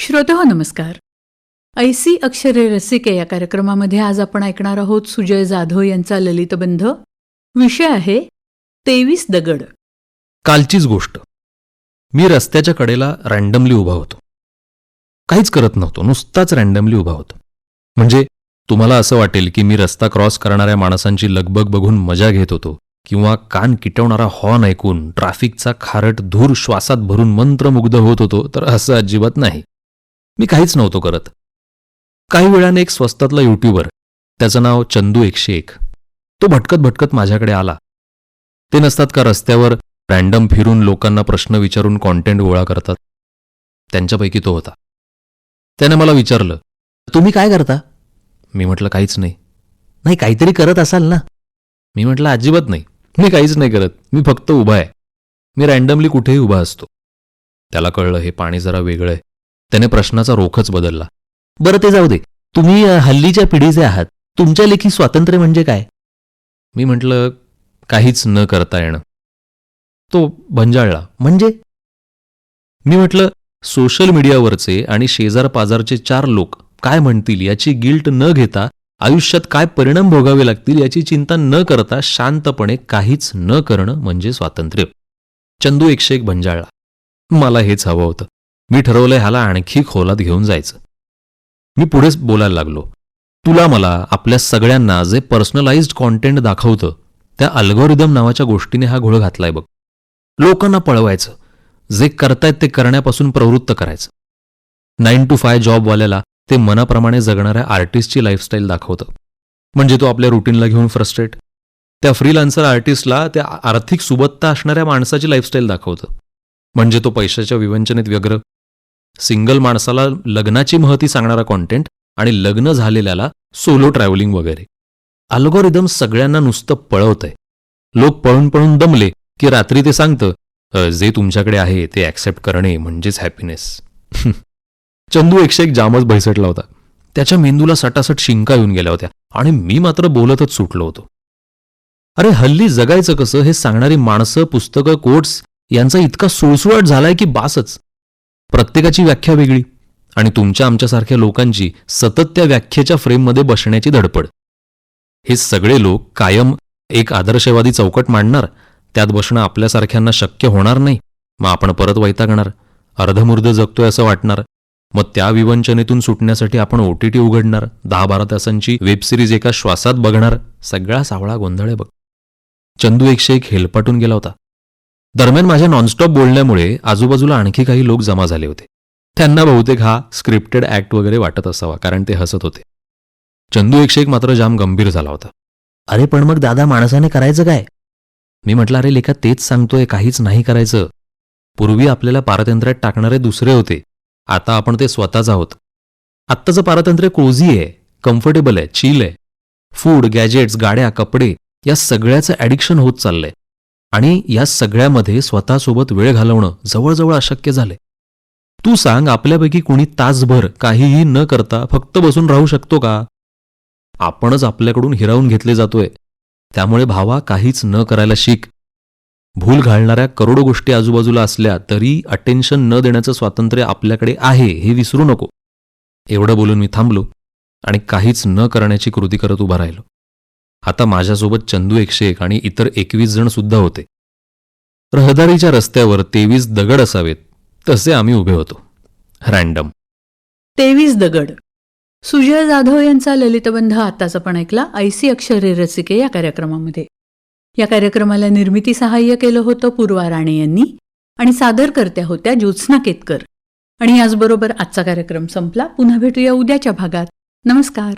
श्रोते हो नमस्कार. ऐसी अक्षरे रसिके या कार्यक्रमामध्ये आज आपण ऐकणार आहोत सुजय जाधव यांचा ललितबंध विषय आहे तेवीस दगड. कालचीच गोष्ट. मी रस्त्याच्या कडेला रँडमली उभा होतो. काहीच करत नव्हतो नुसताच रँडमली उभा होतो. म्हणजे तुम्हाला असं वाटेल की मी रस्ता क्रॉस करणाऱ्या माणसांची लगबग बघून मजा घेत होतो किंवा कान किटवणारा हॉर्न ऐकून ट्रॅफिकचा खारट धूर श्वासात भरून मंत्रमुग्ध होत होतो तर असं अजिबात नाही. मी काहीच नव्हतो करत. काही वेळाने एक स्वस्तातला युट्यूबर त्याचं नाव चंदू एकशे एक तो भटकत भटकत माझ्याकडे आला. ते नसतात का रस्त्यावर रँडम फिरून लोकांना प्रश्न विचारून कॉन्टेंट गोळा करतात? त्यांच्यापैकी तो होता. त्याने मला विचारलं तुम्ही काय करता? मी म्हटलं काहीच नाही. नाही काहीतरी करत असाल ना? मी म्हटलं अजिबात नाही. मी काहीच नाही करत. मी फक्त उभा आहे. मी रँडमली कुठेही उभा असतो. त्याला कळलं हे पाणी जरा वेगळं आहे. त्याने प्रश्नाचा रोखच बदलला. बरं ते जाऊ दे. तुम्ही हल्लीच्या पिढीचे आहात तुमच्या लेखी स्वातंत्र्य म्हणजे काय? मी म्हटलं काहीच न करता येणं. तो भंजाळला. म्हणजे? मी म्हटलं सोशल मीडियावरचे आणि शेजार पाजारचे चार लोक काय म्हणतील याची गिल्ट न घेता आयुष्यात काय परिणाम भोगावे लागतील याची चिंता न करता शांतपणे काहीच न करणं म्हणजे स्वातंत्र्य. चंदू एकशे एक भंजाळला. मला हेच हवं होतं. मी ठरवलंय ह्याला आणखी खोलात घेऊन जायचं. मी पुढेच बोलायला लागलो. तुला मला आपल्या सगळ्यांना जे पर्सनलाइज्ड कॉन्टेंट दाखवतं त्या अल्गोरिदम नावाच्या गोष्टीने हा घोळ घातलाय बघ. लोकांना पळवायचं. जे करतायत ते करण्यापासून प्रवृत्त करायचं. नाईन टू फाय जॉबवाल्याला ते मनाप्रमाणे जगणाऱ्या आर्टिस्टची लाईफस्टाईल दाखवतं. म्हणजे तो आपल्या रुटीनला घेऊन फ्रस्ट्रेट त्या फ्रीलान्सर आर्टिस्टला त्या आर्थिक सुबत्ता असणाऱ्या माणसाची लाईफस्टाईल दाखवतं. म्हणजे तो पैशाच्या विवंचनेत व्यग्र. सिंगल माणसाला लग्नाची महती सांगणारा कॉन्टेंट आणि लग्न झालेल्याला सोलो ट्रॅव्हलिंग वगैरे. अल्गोरिदम सगळ्यांना नुसतं पळवतंय. लोक पळून पळून दमले की रात्री ते सांगतं जे तुमच्याकडे आहे ते ॲक्सेप्ट करणे म्हणजेच हॅपीनेस चंदू एकशे एक जामच भैसटला होता. त्याच्या मेंदूला सटासट शिंका येऊन गेल्या होत्या आणि मी मात्र बोलतच सुटलो होतो. अरे हल्ली जगायचं कसं हे सांगणारी माणसं पुस्तकं कोट्स यांचा इतका सुळसुळाट झालाय की बासच. प्रत्येकाची व्याख्या वेगळी आणि तुमच्या आमच्यासारख्या लोकांची सतत त्या व्याख्येच्या फ्रेममध्ये बसण्याची धडपड. हे सगळे लोक कायम एक आदर्शवादी चौकट मांडणार त्यात बसणं आपल्यासारख्यांना शक्य होणार नाही मग आपण परत वैतागणार अर्धमुर्ध जगतोय असं वाटणार मग त्या विवंचनेतून सुटण्यासाठी आपण ओ टी टी उघडणार दहा बारा तासांची वेबसिरीज एका श्वासात बघणार सगळा सावळा गोंधळ आहे बघ. चंदू एकशे एक हेलपाटून गेला होता. दरम्यान माझ्या नॉनस्टॉप बोलण्यामुळे आजूबाजूला आणखी काही लोक जमा झाले होते. त्यांना बहुतेक हा स्क्रिप्टेड ऍक्ट वगैरे वाटत असावा कारण ते हसत होते. चंदू एकशे एक मात्र जाम गंभीर झाला होता. अरे पण मग दादा माणसाने करायचं काय? मी म्हटलं अरे लेखा तेच सांगतोय काहीच नाही करायचं. पूर्वी आपल्याला पारतंत्र्यात टाकणारे दुसरे होते. आता आपण ते स्वतःच आहोत. आत्ताचं पारतंत्र्य कोझी आहे कम्फर्टेबल आहे चिल आहे. फूड गॅजेट्स गाड्या कपडे या सगळ्याचं ॲडिक्शन होत चाललंय. आणि या सगळ्यामध्ये स्वतःसोबत वेळ घालवणं जवळजवळ अशक्य झालंय. तू सांग आपल्यापैकी कुणी तासभर काहीही न करता फक्त बसून राहू शकतो का? आपणच आपल्याकडून हिरावून घेतले जातोय. त्यामुळे भावा काहीच न करायला शिक. भूल घालणाऱ्या करोडो गोष्टी आजूबाजूला असल्या तरी अटेन्शन न देण्याचं स्वातंत्र्य आपल्याकडे आहे हे विसरू नको. एवढं बोलून मी थांबलो आणि काहीच न करण्याची कृती करत उभा राहिलो. आता माझ्यासोबत चंदू एकशे एक आणि इतर एकवीस जण सुद्धा होते. रहदारीच्या रस्त्यावर तेवीस दगड असावेत तसे आम्ही उभे होतो. रँडम तेवीस दगड. सुजय जाधव यांचा ललितबंध आताच आपण ऐकला ऐसी अक्षरे रसिके या कार्यक्रमामध्ये. या कार्यक्रमाला निर्मिती सहाय्य केलं होतं पूर्वा राणे यांनी आणि सादरकर्त्या होत्या ज्योत्स्ना केतकर. आणि याचबरोबर आजचा कार्यक्रम संपला. पुन्हा भेटूया उद्याच्या भागात. नमस्कार.